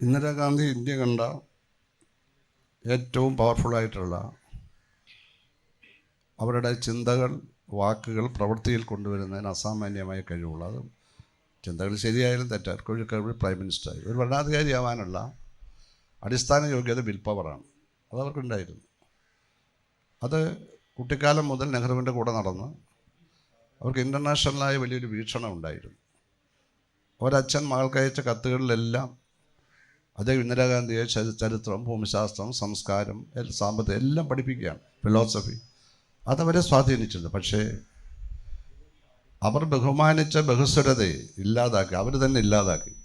Indira Gandhi India കണ്ട ഏറ്റവും പവർഫുള്ളായിട്ടുള്ള അവരുടെ ചിന്തകൾ വാക്കുകൾ പ്രവൃത്തിയിൽ കൊണ്ടുവരുന്നതിന് അസാമാന്യമായ കഴിവുള്ള അത് ചിന്തകൾ ശരിയായാലും തെറ്റായാലും കഴിവ് പ്രൈം മിനിസ്റ്ററായി ഒരു ഭരണാധികാരിയാവാനുള്ള അടിസ്ഥാന യോഗ്യത വിൽ പവറാണ് അത് അത് കുട്ടിക്കാലം മുതൽ നെഹ്റുവിന്റെ കൂടെ നടന്ന് അവർക്ക് ഇന്റർനാഷണലായ വലിയൊരു വീക്ഷണം ഉണ്ടായിരുന്നു. ഒരച്ഛൻ മകൾക്ക് അയച്ച കത്തുകളിലെല്ലാം അദ്ദേഹം ഇന്ദിരാഗാന്ധിയെ ചരിത്രം ഭൂമിശാസ്ത്രം സംസ്കാരം സാമ്പത്തികം എല്ലാം പഠിപ്പിക്കുകയാണ് ഫിലോസഫി അതവരെ സ്വാധീനിച്ചിരുന്നു പക്ഷേ അവർ ബഹുമാനിച്ച ബഹുസ്വരതയെ ഇല്ലാതാക്കി അവർ തന്നെ ഇല്ലാതാക്കി.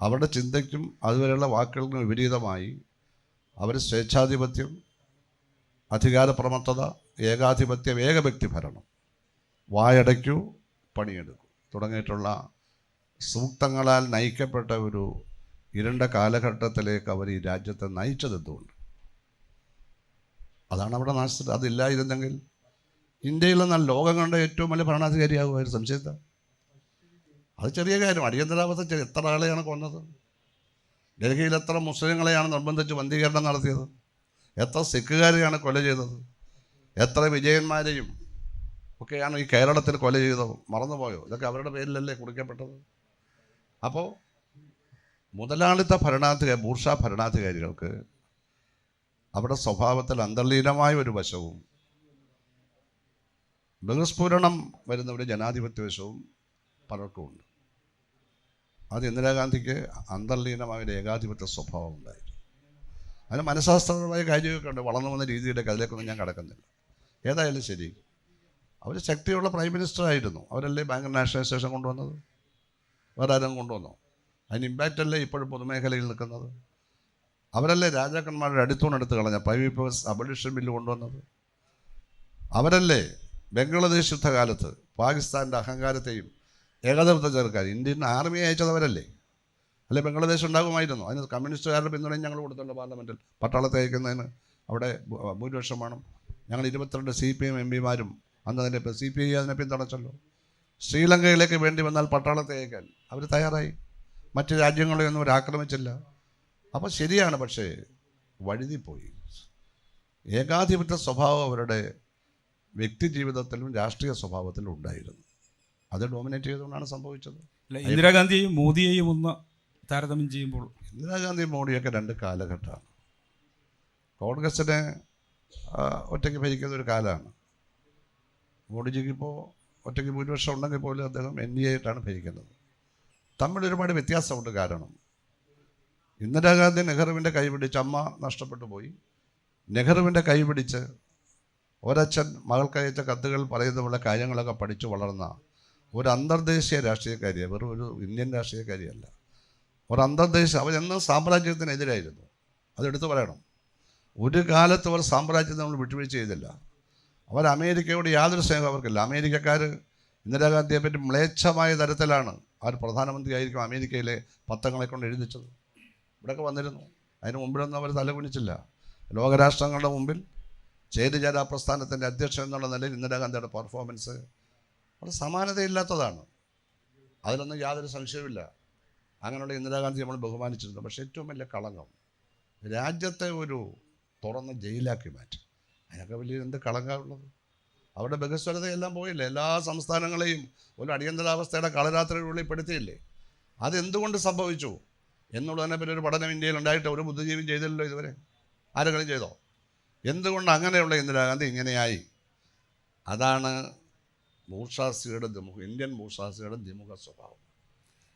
അവരുടെ ചിന്തയ്ക്കും അതുവരെയുള്ള വാക്കുകൾക്കും വിപരീതമായി അവർ സ്വേച്ഛാധിപത്യം അധികാരപ്രമത്തത ഏകാധിപത്യം ഏകവ്യക്തി ഭരണം വായടയ്ക്കൂ പണിയെടുക്കൂ തുടങ്ങിയിട്ടുള്ള സൂക്തങ്ങളാൽ നയിക്കപ്പെട്ട ഒരു ഇരുണ്ട കാലഘട്ടത്തിലേക്ക് അവർ ഈ രാജ്യത്തെ നയിച്ചത് എന്തുകൊണ്ട്? അതാണ് അവിടെ നാശത്തിൽ അതില്ലായിരുന്നെങ്കിൽ ഇന്ത്യയിൽ നിന്നാൽ ലോകം കണ്ട ഏറ്റവും വലിയ ഭരണാധികാരിയാകുമായിരുന്നു സംശയത്തെ അത് ചെറിയ കാര്യം. അടിയന്തരാവസ്ഥ എത്ര ആളെയാണ് കൊന്നത്? ഡൽഹിയിൽ എത്ര മുസ്ലിങ്ങളെയാണ് നിർബന്ധിച്ച് വന്ധീകരണം നടത്തിയത്? എത്ര സിഖുകാരെയാണ് കൊല ചെയ്തത്? എത്ര വിജയന്മാരെയും ഒക്കെയാണ് ഈ കേരളത്തിൽ കൊല ചെയ്തത്? മറന്നുപോയോ? ഇതൊക്കെ അവരുടെ പേരിലല്ലേ കുറിക്കപ്പെട്ടത്? അപ്പോൾ മുതലാളിത്ത ഭരണാധികാരി ബൂർഷ ഭരണാധികാരികൾക്ക് അവരുടെ സ്വഭാവത്തിൽ അന്തർലീനമായ ഒരു വശവും ബഹുസ്ഫുരണം വരുന്ന ഒരു ജനാധിപത്യ വശവും പലർക്കുമുണ്ട് അത് ഇന്ദിരാഗാന്ധിക്ക് അന്തർലീനമായ ഒരു ഏകാധിപത്യ സ്വഭാവം ഉണ്ടായിരുന്നു. അതിന് മനഃശാസ്ത്രപരമായ കാര്യമൊക്കെ ഉണ്ട്. വളർന്നു വന്ന രീതിയിലൊക്കെ അതിലേക്കൊന്നും ഞാൻ കടക്കുന്നില്ല. ഏതായാലും ശരി. അവർ ശക്തിയുള്ള പ്രൈം മിനിസ്റ്റർ ആയിരുന്നു അവരല്ലേ ബാങ്ക് നാഷണലൈസേഷൻ കൊണ്ടുവന്നത്? വേറെ ആരും കൊണ്ടുവന്നോ? അതിന് ഇമ്പാക്റ്റ് അല്ലേ ഇപ്പോഴും പൊതുമേഖലയിൽ നിൽക്കുന്നത്? അവരല്ലേ രാജാക്കന്മാരുടെ അടുത്തൂണെടുത്ത് കളഞ്ഞ പ്രൈവറ്റ് ബസ് അബolition ബില്ല് കൊണ്ടുവന്നത്. അവരല്ലേ ബംഗ്ലാദേശ് യുദ്ധകാലത്ത് പാകിസ്ഥാന്റെ അഹങ്കാരത്തെയും ഏകതൃത്വ ചേർക്കാൻ ഇന്ത്യൻ ആർമി അയച്ചതവരല്ലേ? അല്ലെ ബംഗ്ലാദേശ് ഉണ്ടാകുമായിരുന്നു. അതിന് കമ്മ്യൂണിസ്റ്റുകാരുടെ പിന്തുണയും ഞങ്ങൾ കൊടുത്തുണ്ട് പാർലമെന്റിൽ പട്ടാളത്തെ അയക്കുന്നതിന് അവിടെ ഭൂരിപക്ഷം വേണം. ഞങ്ങൾ ഇരുപത്തിരണ്ട് സി പി എം എം പിമാരും അന്ന് അതിനെ സി പി ഐ അതിനെ പിന്തുണച്ചല്ലോ. ശ്രീലങ്കയിലേക്ക് വേണ്ടി വന്നാൽ പട്ടാളത്തെ അയക്കാൻ അവർ തയ്യാറായി. മറ്റ് രാജ്യങ്ങളെ ഒന്നും ആക്രമിച്ചില്ല. അപ്പോൾ ശരിയാണ് പക്ഷേ വഴുതിപ്പോയി. ഏകാധിപത്യ സ്വഭാവം അവരുടെ വ്യക്തി ജീവിതത്തിലും രാഷ്ട്രീയ സ്വഭാവത്തിലും ഉണ്ടായിരുന്നു. അത് ഡോമിനേറ്റ് ചെയ്തുകൊണ്ടാണ് സംഭവിച്ചത്. ഇന്ദിരാഗാന്ധിയെയും മോദിയെയും ഒന്ന് താരതമ്യം ചെയ്യുമ്പോൾ ഇന്ദിരാഗാന്ധി മോഡിയൊക്കെ രണ്ട് കാലഘട്ടമാണ്. കോൺഗ്രസിനെ ഒറ്റയ്ക്ക് ഭരിക്കുന്ന ഒരു കാലമാണ്. മോഡിജിക്ക് ഇപ്പോൾ ഒറ്റയ്ക്ക് ഭൂരിപക്ഷം ഉണ്ടെങ്കിൽ പോലും അദ്ദേഹം എൻ ഡി എ ആയിട്ടാണ് ഭരിക്കുന്നത്. തമ്മിൽ ഒരുപാട് വ്യത്യാസമുണ്ട് കാരണം. ഇന്ദിരാഗാന്ധി നെഹ്റുവിന്റെ കൈ പിടിച്ച് അമ്മ നഷ്ടപ്പെട്ടു പോയി. നെഹ്റുവിന്റെ കൈ പിടിച്ച് ഒരച്ഛൻ മകൾക്കയച്ച കത്തുകൾ പറയുന്ന പോലെ കാര്യങ്ങളൊക്കെ പഠിച്ചു വളർന്ന ഒരു അന്തർദേശീയ രാഷ്ട്രീയക്കാരിയാണ് വെറും ഒരു ഇന്ത്യൻ രാഷ്ട്രീയക്കാരിയല്ല. ഒരു അന്തർദേശീയ അവരെന്നും സാമ്രാജ്യത്തിനെതിരായിരുന്നു. അതെടുത്തു പറയണം. ഒരു കാലത്ത് അവർ സാമ്രാജ്യത്തെ നമ്മൾ വിട്ടുവീഴ്ച ചെയ്തില്ല. അവർ അമേരിക്കയോട് യാതൊരു സ്നേഹം അവർക്കില്ല. അമേരിക്കക്കാർ ഇന്ദിരാഗാന്ധിയെ പറ്റി മ്ലേച്ഛമായ തരത്തിലാണ് അവർ പ്രധാനമന്ത്രി ആയിരിക്കും അമേരിക്കയിലെ പത്രങ്ങളെ കൊണ്ട് എഴുതിച്ചത്. ഇവിടെയൊക്കെ വന്നിരുന്നു. അതിന് മുമ്പിലൊന്നും അവർ തലകുനിച്ചില്ല ലോകരാഷ്ട്രങ്ങളുടെ മുമ്പിൽ ചേരിചേരാ പ്രസ്ഥാനത്തിന്റെ അധ്യക്ഷൻ എന്നുള്ള നിലയിൽ ഇന്ദിരാഗാന്ധിയുടെ പെർഫോമൻസ് അത് സമാനതയില്ലാത്തതാണ്. അതിലൊന്നും യാതൊരു സംശയവുമില്ല. അങ്ങനെയുള്ള ഇന്ദിരാഗാന്ധി നമ്മൾ ബഹുമാനിച്ചിരുന്നു പക്ഷേ ഏറ്റവും വലിയ കളങ്കം രാജ്യത്തെ ഒരു തുറന്ന ജയിലാക്കി മാറ്റി. അതിനൊക്കെ വലിയ എന്ത് കളങ്കമുള്ളത് അവിടെ ബഹുസ്വരതയെല്ലാം പോയില്ലേ? എല്ലാ സംസ്ഥാനങ്ങളെയും ഒരു അടിയന്തരാവസ്ഥയുടെ കളരാത്രികളിൽ പെടുത്തിയില്ലേ? അതെന്തുകൊണ്ട് സംഭവിച്ചു? എന്നുള്ളതിനെ പിന്നെ ഒരു പഠനം ഇന്ത്യയിൽ ഉണ്ടായിട്ട് ഒരു ബുദ്ധിജീവി ചെയ്തില്ലല്ലോ ഇതുവരെ. ആരെങ്കിലും ചെയ്തോ? എന്തുകൊണ്ട് അങ്ങനെയുള്ള ഇന്ദിരാഗാന്ധി ഇങ്ങനെയായി? അതാണ് മൂഷാസിയുടെ ദ്വിമുഖ ഇന്ത്യൻ മൂഷാസിയുടെ ദ്വിമുഖ സ്വഭാവം.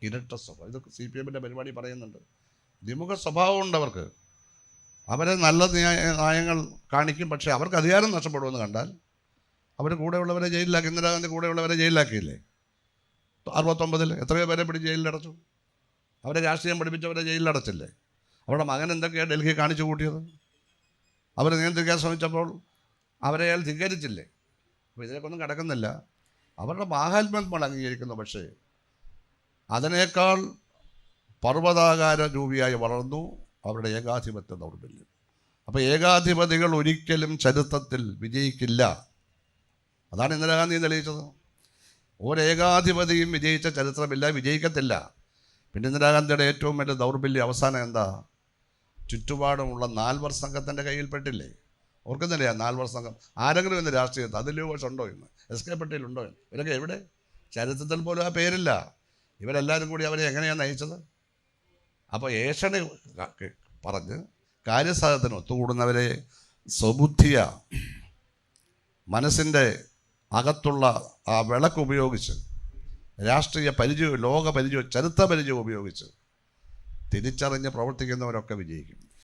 ഇരട്ട സ്വഭാവം. ഇതൊക്കെ സി പി എമ്മിന്റെ പരിപാടി പറയുന്നുണ്ട്. ദ്വിമുഖ സ്വഭാവമുണ്ട് അവർക്ക്. അവരെ നല്ല നയങ്ങൾ കാണിക്കും പക്ഷേ അവർക്ക് അധികാരം നഷ്ടപ്പെടുമെന്ന് കണ്ടാൽ അവർ കൂടെയുള്ളവരെ ജയിലിലാക്കി. ഇന്ദിരാഗാന്ധി കൂടെയുള്ളവരെ ജയിലിലാക്കിയില്ലേ? അറുപത്തൊമ്പതിൽ എത്രയോ പേരെ പിടിച്ച് ജയിലിലടച്ചു. അവരെ രാഷ്ട്രീയം പഠിപ്പിച്ചവരെ ജയിലിലടച്ചില്ലേ? അവരുടെ മകൻ എന്തൊക്കെയാണ് ഡൽഹി കാണിച്ചു കൂട്ടിയത്? അവരെ നിയന്ത്രിക്കാൻ ശ്രമിച്ചപ്പോൾ അവരെ അയാൾ ധിക്കരിച്ചില്ലേ അപ്പോൾ ഇതിലേക്കൊന്നും കിടക്കുന്നില്ല. അവരുടെ മാഹാത്മ്യം നമ്മൾ അംഗീകരിക്കുന്നു പക്ഷേ അതിനേക്കാൾ പർവതാകാര രൂപിയായി വളർന്നു അവരുടെ ഏകാധിപത്യ ദൗർബല്യം അപ്പോൾ ഏകാധിപതികൾ ഒരിക്കലും ചരിത്രത്തിൽ വിജയിക്കില്ല. അതാണ് ഇന്ദിരാഗാന്ധി തെളിയിച്ചത്. ഒരേകാധിപതിയും വിജയിച്ച ചരിത്രമില്ല വിജയിക്കത്തില്ല. പിന്നെ ഇന്ദിരാഗാന്ധിയുടെ ഏറ്റവും വലിയ ദൗർബല്യം അവസാനം എന്താ? ചുറ്റുപാടുമുള്ള നാൽവർ സംഘത്തിന്റെ കയ്യിൽപ്പെട്ടില്ലേ? ഓർക്കുന്നില്ലേ നാൽവർ സംഘം? ആരെങ്കിലും ഇന്ന് രാഷ്ട്രീയത്തിൽ അതിൽ ഘോഷ് ഉണ്ടോ ഇന്ന്? എസ് കെ പട്ടേലുണ്ടോ ഇന്ന്? ഇവരൊക്കെ എവിടെ? ചരിത്രത്തിൽ പോലും ആ പേരില്ല. ഇവരെല്ലാവരും കൂടി അവരെ എങ്ങനെയാണ് നയിച്ചത്? അപ്പോൾ ഏഷണി പറഞ്ഞ് കാര്യസാധത്തിന് ഒത്തുകൂടുന്നവരെ സ്വബുദ്ധിയ മനസ്സിന്റെ അകത്തുള്ള ആ വിളക്ക് ഉപയോഗിച്ച് രാഷ്ട്രീയ പരിചയവും ലോക പരിചയവും ചരിത്ര പരിചയവും ഉപയോഗിച്ച് തിരിച്ചറിഞ്ഞ് പ്രവർത്തിക്കുന്നവരൊക്കെ വിജയിക്കും.